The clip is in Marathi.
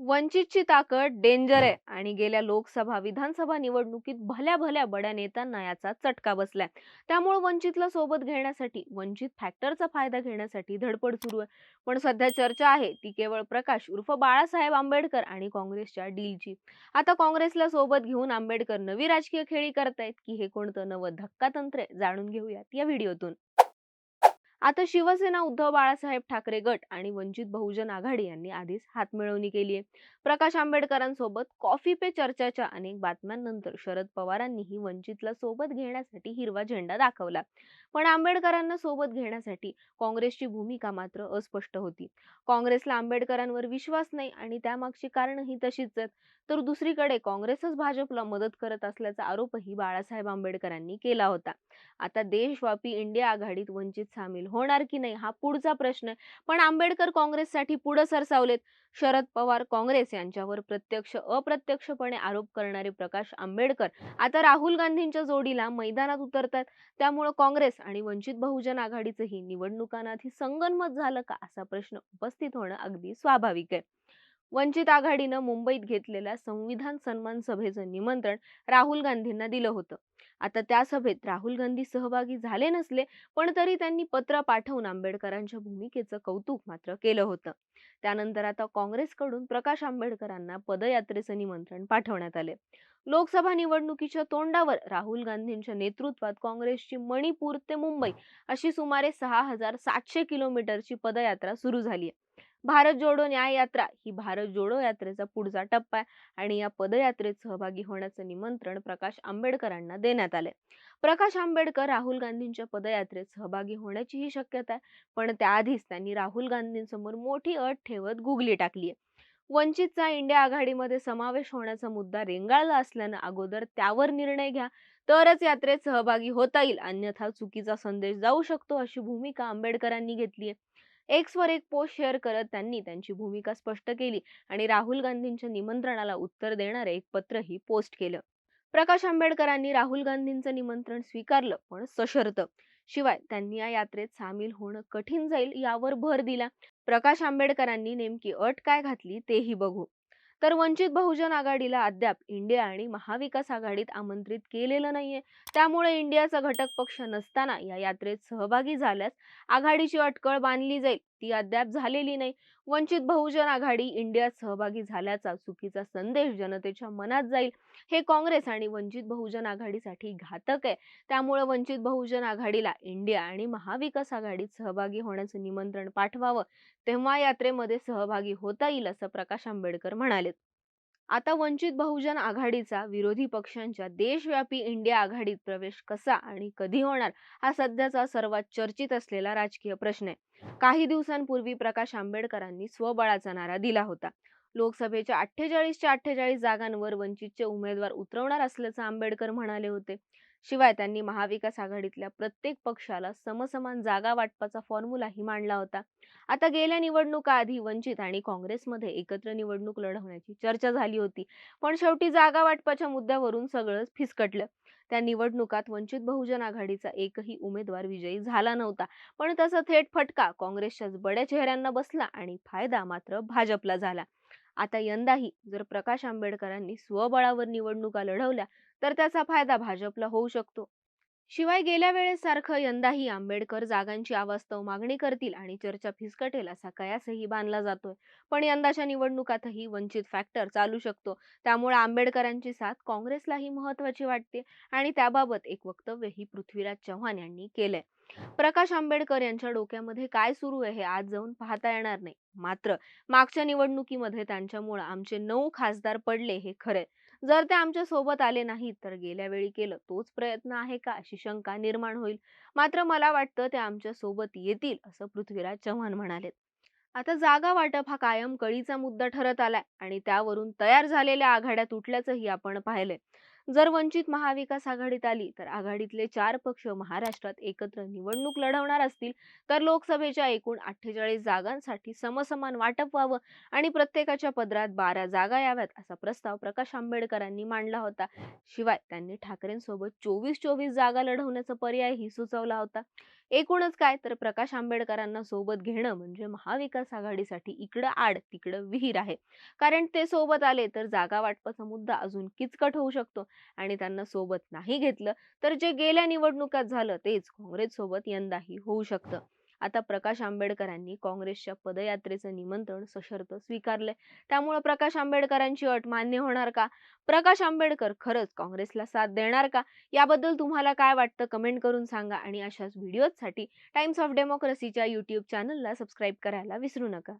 वंचितची ताकद डेंजर आहे आणि गेल्या लोकसभा विधानसभा निवडणुकीत भल्या भल्या बड्या नेत्यांना याचा चटका बसलाय. त्यामुळे वंचितला सोबत घेण्यासाठी वंचित फॅक्टरचा फायदा घेण्यासाठी धडपड सुरू आहे. पण सध्या चर्चा आहे ती केवळ प्रकाश उर्फ बाळासाहेब आंबेडकर आणि काँग्रेसच्या डीलची. आता काँग्रेसला सोबत घेऊन आंबेडकर नवी राजकीय खेळी करतायत की हे कोणतं नवं धक्कातंत्र आहे जाणून घेऊयात या व्हिडिओतून. आता शिवसेना उद्धव बाळासाहेब ठाकरे गट आणि वंचित बहुजन आघाडी यांनी आधीच हातमिळवणी केली आहे. प्रकाश आंबेडकरांसोबत कॉफी पे चर्चाच्या अनेक बातम्यांनंतर शरद पवारांनीही वंचितला सोबत घेण्यासाठी हिरवा झेंडा दाखवला. पण आंबेडकरांना सोबत घेण्यासाठी काँग्रेसची भूमिका मात्र अस्पष्ट होती. काँग्रेसला आंबेडकरांवर विश्वास नाही आणि त्यामागची कारणही तशीच आहेत. तर दुसरीकडे काँग्रेसच भाजपला मदत करत असल्याचा आरोपही बाळासाहेब आंबेडकरांनी केला होता. आता देशव्यापी इंडिया आघाडीत वंचित सामील होणार की नाही हा पुढचा प्रश्न आहे. पण आंबेडकर काँग्रेससाठी पुढे सरसावलेत. शरद पवार काँग्रेस यांच्यावर प्रत्यक्ष अप्रत्यक्षपणे आरोप करणारे प्रकाश आंबेडकर आता राहुल गांधींच्या जोडीला मैदानात उतरतात. त्यामुळे काँग्रेस आणि वंचित बहुजन आघाडीचंही निवडणुकांआधी संगनमत झालं का असा प्रश्न उपस्थित होणं अगदी स्वाभाविक आहे. वंचित आघाडीनं मुंबईत घेतलेल्या संविधान सन्मान सभेचं निमंत्रण राहुल गांधींना दिलं होतं. आता त्या सभेत राहुल गांधी सहभागी झाले नसले पण तरी त्यांनी पत्र पाठवून आंबेडकरांच्या भूमिकेचं कौतुक मात्र केलं होतं. त्यानंतर आता काँग्रेसकडून प्रकाश आंबेडकरांना पदयात्रेचं निमंत्रण पाठवण्यात आले. लोकसभा निवडणुकीच्या तोंडावर राहुल गांधींच्या नेतृत्वात काँग्रेसची मणिपूर ते मुंबई अशी सुमारे सहा हजार सातशे किलोमीटरची पदयात्रा सुरू झाली आहे. भारत जोडो न्याय यात्रा ही भारत जोडो यात्रेचा पुढचा टप्पा आहे आणि या पदयात्रेत सहभागी होण्याचं निमंत्रण प्रकाश आंबेडकरांना देण्यात आले प्रकाश आंबेडकर राहुल गांधींच्या पदयात्रेत सहभागी होण्याचीही शक्यता आहे पण त्याआधीच त्यांनी राहुल गांधींसमोर मोठी अट ठेवत गुगली टाकली आहे. वंचितचा इंडिया आघाडीमध्ये समावेश होण्याचा मुद्दा रेंगाळला असल्यानं अगोदर त्यावर निर्णय घ्या. तरच यात्रेत सहभागी होता येईल. अन्यथा चुकीचा संदेश जाऊ शकतो अशी भूमिका आंबेडकरांनी घेतली आहे. एक्सवर एक पोस्ट शेअर करत त्यांनी त्यांची भूमिका स्पष्ट केली आणि राहुल गांधींच्या निमंत्रणाला उत्तर देणारे एक पत्रही पोस्ट केलं. प्रकाश आंबेडकरांनी राहुल गांधींचं निमंत्रण स्वीकारलं पण सशर्त शिवाय त्यांनी या यात्रेत सामील होणं कठीण जाईल यावर भर दिला. प्रकाश आंबेडकरांनी नेमकी अट काय घातली तेही बघू. तर वंचित बहुजन आघाडीला अद्याप इंडिया आणि महाविकास आघाडीत आमंत्रित केलेलं नाहीये. त्यामुळे इंडियाचा घटक पक्ष नसताना या यात्रेत सहभागी झाल्यास आघाडीची अटकळ बांधली जाईल. ती अद्याप झालेली नाही. वंचित बहुजन आघाडी इंडियात सहभागी झाल्याचा चुकीचा संदेश जनतेच्या मनात जाईल. हे काँग्रेस आणि वंचित बहुजन आघाडीसाठी घातक आहे. त्यामुळे वंचित बहुजन आघाडीला इंडिया आणि महाविकास आघाडीत सहभागी होण्याचं निमंत्रण पाठवावं. तेव्हा यात्रेमध्ये सहभागी होता येईल असं प्रकाश आंबेडकर म्हणाले आता वंचित बहुजन आघाडीचा विरोधी पक्षांच्या देशव्यापी इंडिया आघाडीत प्रवेश कसा आणि कधी होणार हा सध्याचा सर्वात चर्चित असलेला राजकीय प्रश्न आहे. काही दिवसांपूर्वी प्रकाश आंबेडकरांनी स्वबळाचा नारा दिला होता. लोकसभेच्या अठ्ठेचाळीसच्या अठ्ठेचाळीस जागांवर वंचितचे उमेदवार उतरवणार असल्याचं आंबेडकर म्हणाले होते. शिवाय त्यांनी महाविकास आघाडीतल्या प्रत्येक पक्षाला समसमान जागा वाटपाचा फॉर्म्युलाही मांडला होता. आता गेल्या निवडणुका आधी वंचित आणि काँग्रेसमध्ये एकत्र निवडणूक लढवण्याची चर्चा झाली होती. पण शेवटी जागा वाटपाच्या मुद्द्यावरून सगळंच फिसकटलं. त्या निवडणुकात वंचित बहुजन आघाडीचा एकही उमेदवार विजयी झाला नव्हता. पण तसा थेट फटका काँग्रेसच्याच बड्या चेहऱ्यांना बसला आणि फायदा मात्र भाजपला झाला. आता यंदाही जर प्रकाश आंबेडकरांनी स्वबळावर निवडणुका लढवल्या तर त्याचा फायदा भाजपला होऊ शकतो. शिवाय गेल्या वेळेस सारखं यंदाही आंबेडकर जागांची अवास्तव मागणी करतील आणि चर्चा फिसकटेल असा कयासही बांधला जातोय. पण यंदाच्या निवडणुकातही वंचित फॅक्टर चालू शकतो. त्यामुळे आंबेडकरांची साथ काँग्रेसलाही महत्वाची वाटते आणि त्याबाबत एक वक्तव्यही पृथ्वीराज चव्हाण यांनी केलंय. प्रकाश आंबेडकर यांच्या डोक्यामध्ये काय सुरू आहे हे आज जाऊन पाहता येणार नाही. मात्र मागच्या निवडणुकीमध्ये त्यांच्यामुळे आमचे नऊ खासदार पडले हे खरे जर ते आमच्यासोबत आले नाहीत तर गेल्या वेळी केलं तोच प्रयत्न आहे का? अशी शंका निर्माण होईल. मात्र मला वाटतं ते आमच्यासोबत येतील असं पृथ्वीराज चव्हाण म्हणाले. आता जागा वाटप हा कायम कळीचा मुद्दा ठरत आलाय आणि त्यावरून तयार झालेल्या आघाड्या तुटल्याचंही आपण पाहिलंय. जर वंचित महाविकास आघाडीत आली तर आघाडीतले चार पक्ष महाराष्ट्रात एकत्र निवडणूक लढवणार असतील. तर लोकसभेच्या एकूण अठ्ठेचाळीस जागांसाठी समसमान वाटप व्हावं आणि प्रत्येकाच्या पदरात बारा जागा याव्यात असा प्रस्ताव प्रकाश आंबेडकरांनी मांडला होता. शिवाय त्यांनी ठाकरेंसोबत चोवीस चोवीस जागा लढवण्याचा पर्यायही सुचवला होता. एकूणच काय तर प्रकाश आंबेडकरांना सोबत घेणं म्हणजे महाविकास आघाडीसाठी इकडं आड तिकडं विहीर आहे. कारण ते सोबत आले तर जागा वाटपाचा मुद्दा अजून किचकट होऊ शकतो आणि त्यांना सोबत नाही घेतलं तर जे गेल्या निवडणुकात झालं तेच काँग्रेस सोबत यंदाही होऊ शकतं. आता प्रकाश आंबेडकरांनी काँग्रेसच्या पदयात्रेचं निमंत्रण सशर्त स्वीकारलंय. त्यामुळं प्रकाश आंबेडकरांची अट मान्य होणार का? प्रकाश आंबेडकर खरंच काँग्रेसला साथ देणार का? याबद्दल तुम्हाला काय वाटतं कमेंट करून सांगा आणि अशाच व्हिडिओजसाठी टाइम्स ऑफ डेमोक्रेसीच्या यूट्यूब चॅनलला सबस्क्राईब करायला विसरू नका.